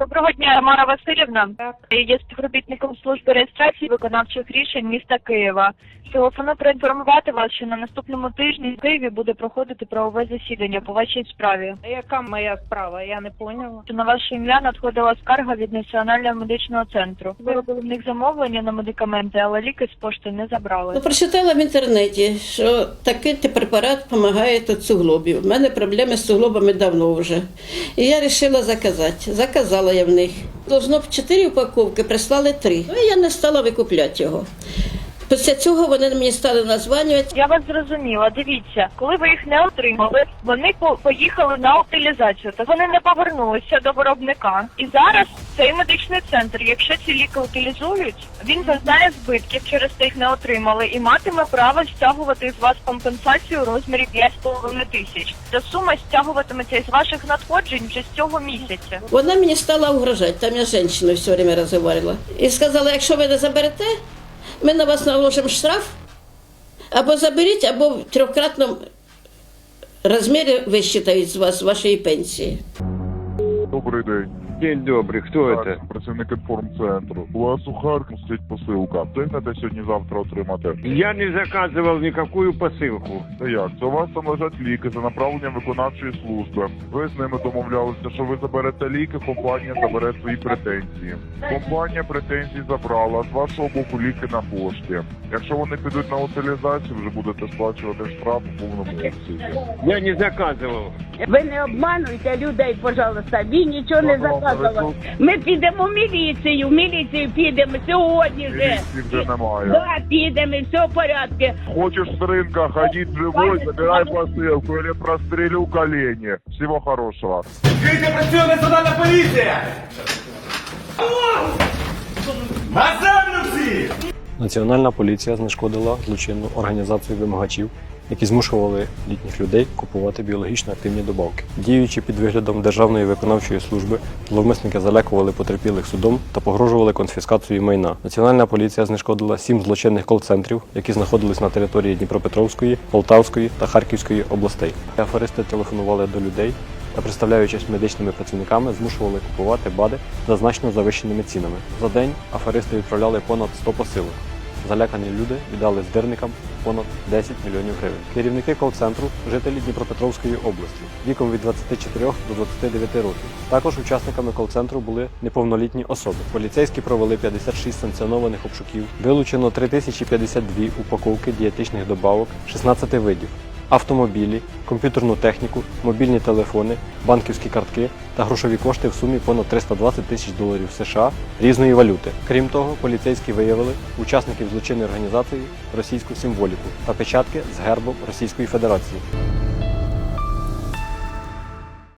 Доброго дня, Тамара Васильівна. Так. Я є співробітником служби реєстрації виконавчих рішень міста Києва. Телефоную проінформувати вас, що на наступному тижні в Києві буде проходити правове засідання по вашій справі. Яка моя справа? Я не поняла. На ваше ім'я надходила скарга від Національного медичного центру. Ви робили в них замовлення на медикаменти, але ліки з пошти не забрали. Ну, прочитала в інтернеті, що такий ти препарат допомагає від суглобів. У мене проблеми з суглобами давно вже. І я вирішила заказати. Заказала я в них. Должно б чотири упаковки, прислали три. Ну, і я не стала викупляти його. Після цього вони мені стали названювати. Я вас зрозуміла. Дивіться, коли ви їх не отримали, вони по- поїхали на утилізацію. Та вони не повернулися до виробника. І зараз цей медичний центр, якщо ці ліки утилізують, він зазнає збитків через те їх не отримали і матиме право стягувати з вас компенсацію у розмірі 5,5 тисяч. Ця сума стягуватиметься із ваших надходжень вже з цього місяця. Вона мені стала угрожати, там я з жінкою все время розговорила. І сказала, якщо ви не заберете, ми на вас наложимо штраф, або заберіть, або в трьохкратному розмірі висчитають з вас вашої пенсії. Добрий день. День добрый, кто Так, это? Працівник інформцентру. У вас у Харкові стоїть посилка. Встигнете сьогодні-завтра отримати? Я не заказывал никакую посылку. Та як? Це у вас там лежать ліки за направленням виконавчої служби. Ви з ними домовлялися, що ви заберете ліки, компанія забере свої претензії. Компанія претензії забрала з вашого боку ліки на пошті. Якщо вони підуть на утилізацію, вже будете сплачувати штраф у повному обсязі. Я не заказывал. Ви не обмануйте людей, пожалуйста. Він нічого не заказував. Ми підемо в міліцію, в міліцію підемо сьогодні вже. Міліції вже немає. Да, підемо, і все в порядку. Хочешь с рынка ходить живой, забирай посылку или прострелю колени. Всего хорошего. Відкрийте працює національна поліція! На землю всі! Національна поліція знешкодила злочинну організацію вимагачів, які змушували літніх людей купувати біологічно активні добавки. Діючи під виглядом Державної виконавчої служби, зловмисники залякували потерпілих судом та погрожували конфіскацією майна. Національна поліція знешкодила сім злочинних кол-центрів, які знаходились на території Дніпропетровської, Полтавської та Харківської областей. Аферисти телефонували до людей та, представляючись медичними працівниками, змушували купувати БАДи за значно завищеними цінами. За день аферисти відправляли понад 100 посилок. Залякані люди віддали здирникам понад 10 мільйонів гривень. Керівники кол-центру жителі Дніпропетровської області віком від 24 до 29 років. Також учасниками кол-центру були неповнолітні особи. Поліцейські провели 56 санкціонованих обшуків. Вилучено 3052 упаковки дієтичних добавок 16 видів. Автомобілі, комп'ютерну техніку, мобільні телефони, банківські картки та грошові кошти в сумі понад 320 тисяч доларів США різної валюти. Крім того, поліцейські виявили учасників злочинної організації російську символіку та печатки з гербом Російської Федерації.